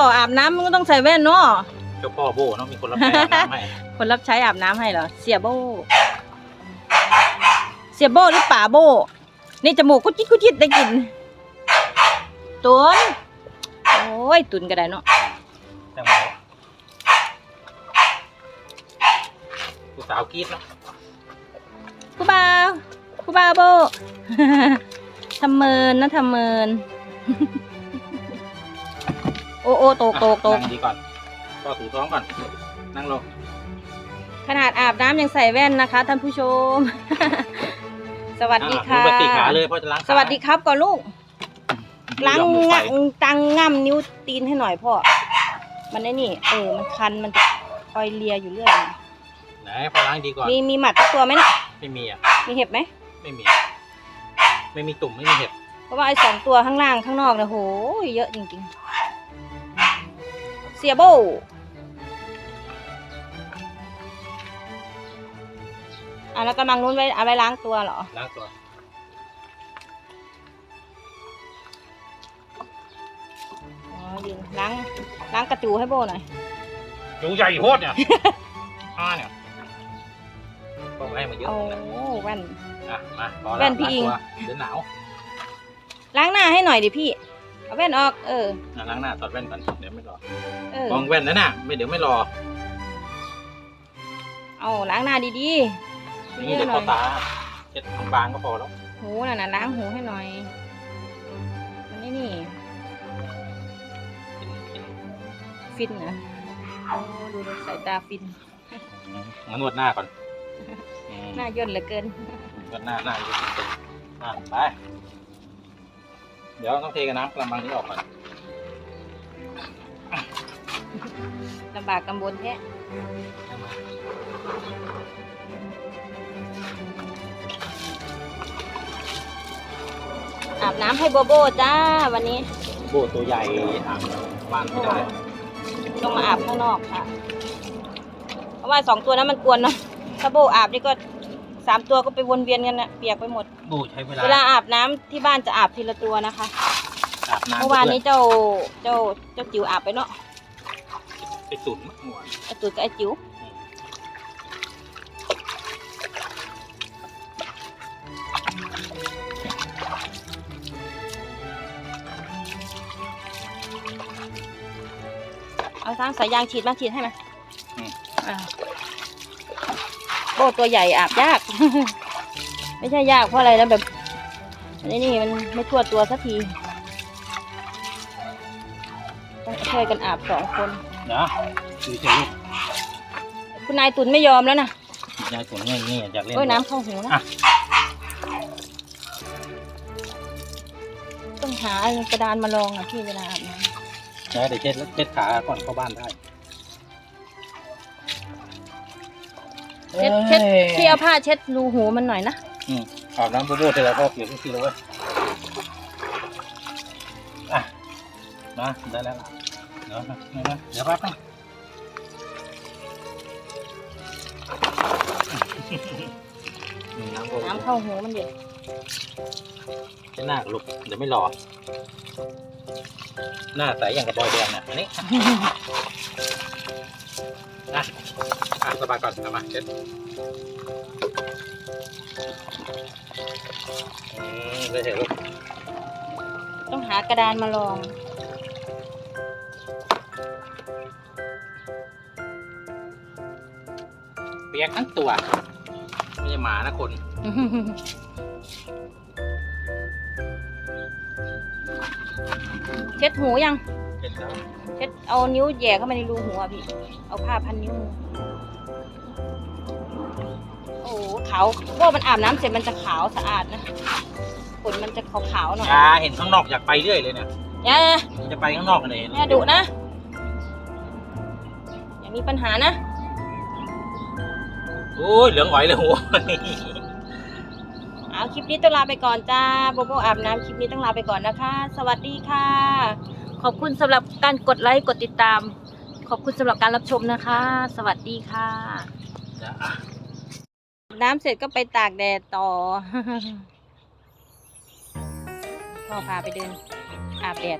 ล่ออาบน้ำมันก็ต้องใส่แว่นเนาะเจ้าพ่อโบเนาะมีคนรับใช้อาบน้ำให้คนรับใช้อาบน้ำให้เหรอเสียโบเสียโบหรือป่าโบนี่จมูกกุจิดกุจิดได้กินตุนโอ้ยตุนก็ได้เนาะแต่หมอผู้สาวกรีดเนาะกูบาวกูบาวโบทำเมินนะทำเมิน โอ้โอ้ตกตกตกนั่งดีก่อนก็ถูท้องก่อน นั่งลง ขนาดอาบน้ำยังใส่แว่นนะคะ ท่านผู้ชม สวัสดีค่ะอ่ลุกไปตีขาเลยเพราะจะล้างขาสวัสดีครับก่อนลูก ล้างไม่ยอมลุกไปงะตังง่ำนิ้วตีนให้หน่อยพ่อ มันไอ้นี่ เออ มันคัน มันคอยเลียอยู่เรื่อย ไหนพอล้างดีก่อน มีมีหมัดทุกตัวไหมน่ะไม่มีอะ มีเห็บไหม ไม่มี ไม่มีตุ่มไม่มีเห็บ เพราะว่าไอ้สองตัวข้างล่างข้างนอกเนี่ยโห เยอะจริงๆ เสียโบอะแล้วกำลังนู้นไว้เอาไว้ล้างตัวเหรอ ล้างตัว อ๋อยืนล้างล้างกระจูให้โบหน่อยดูใหญ่โคตรเนี่ยอ่าเนี่ยต้องให้มาเยอะโอ้นะแว่น อะ มาพอแว่นพี่อิงล้าตัวเดี๋ยวหนาว ล้างหน้าให้หน่อยดิพี่ เอาแว่นออก เออ อะล้างหน้าถอดแว่นก่อนเดี๋ยวไม่รอเออ มองแว่นนะน่ะไม่เดี๋ยวไม่รอเอาล้างหน้าดีอย่างนี้เดี๋ยวหน่เข้าตาเช็ดบางๆก็พอแล้วหูน่ะนะล้างหูให้หน่อยมันนี่นี่ ฟินนะโอ้ดูดูสายตาฟิน งั้นนวดหน้าก่อนอืมหน้าย่นเหลือเกิน นวดหน้าหน้าจะเป็นหน้าไป เดี๋ยวต้องเทกับน้ำกระมังนี้ออกก่อนลำบากกำบนแท้อาบน้ำให้โบโบจ้าวันนี้ โบตัวใหญ่อ่างบ้านไม่ได้ต้องมาอาบข้างนอกค่ะ เพราะว่าสองตัวนั้นมันกวนเนาะถ้าโบอาบนี่ก็ สามตัวก็ไปวนเวียนกันนะเปียกไปหมดโบใช้เวลาเวลาอาบน้ำที่บ้านจะอาบทีละตัวนะคะ อาบน้ำเมื่อวานนี้เจ้าเจ้าเจ้าจิ๋วอาบไปเนาะไปตุ่นเมื่อวานไอตูดกับไอจิ๋วเอาทางสายยางฉีดมาฉีดให้ไหมอืมอ่า โบตัวใหญ่อาบยาก ไม่ใช่ยากเพราะอะไรนะแบบอันนี้นี่มันไม่ทั่วตัวสักทีต้องช่วยกันอาบสองคนนะดูเฉยลูกคุณนายตุนไม่ยอมแล้วนะยายตุ่นง่ายๆอยากเล่นโอ้ยน้ำเข้าหูนะอะต้องหากระดานมาลองอะพี่เวลาอาบน้ยายเดี๋ยวเช็ดเช็ดขาก่อนเข้าบ้านได้ เช็ดเช็ดพี่เอาผ้าเช็ดรูหูมันหน่อยนะอืมอาบน้ำโบโบเสร็จแล้วก็เปลี่ยนทุกทีเลยเว้ยอะมาได้แล้วล่ะเดี๋ยวนะเดี๋ยวนะเดี๋ยวแป๊บนึงอืมน้ำโบน้ำเข้าหูมันเด็ดเช็ดหน้ากับลูกเดี๋ยวไม่รอหน้าใสอย่างกับบอยแดงเนี่ยอันนี้นะอะสบายก่อนเอามาเช็ดอืมเลยเถอะลูกต้องหากระดานมาลองเปียกทั้งตัว ไม่ใช่หมานะคน เช็ดหูยังเช็ดแล้วเช็ดเอานิ้วแหย่เข้ามาในรูหูอะพี่ เอาผ้าพันนิ้วมือโอ้โหขาวว่ามันอาบน้ำเสร็จมันจะขาวสะอาดนะขนมันจะขาวๆหน่อยยาเห็นข้างนอกอยากไปเรื่อยเลยเนี่ยอย่าจะไปข้างนอกกันเลยอย่าดุนะ อย่ามีปัญหานะ โอ้ยเหลืองอ๋อยเลยหัว เอาคลิปนี้ต้องลาไปก่อนจ้าโบโบอาบน้ำคลิปนี้ต้องลาไปก่อนนะคะ สวัสดีค่ะ ขอบคุณสำหรับการกดไลค์กดติดตาม ขอบคุณสำหรับการรับชมนะคะ สวัสดีค่ะน้ำเสร็จก็ไปตากแดดต่อพ่อพาไปเดินอาบแดด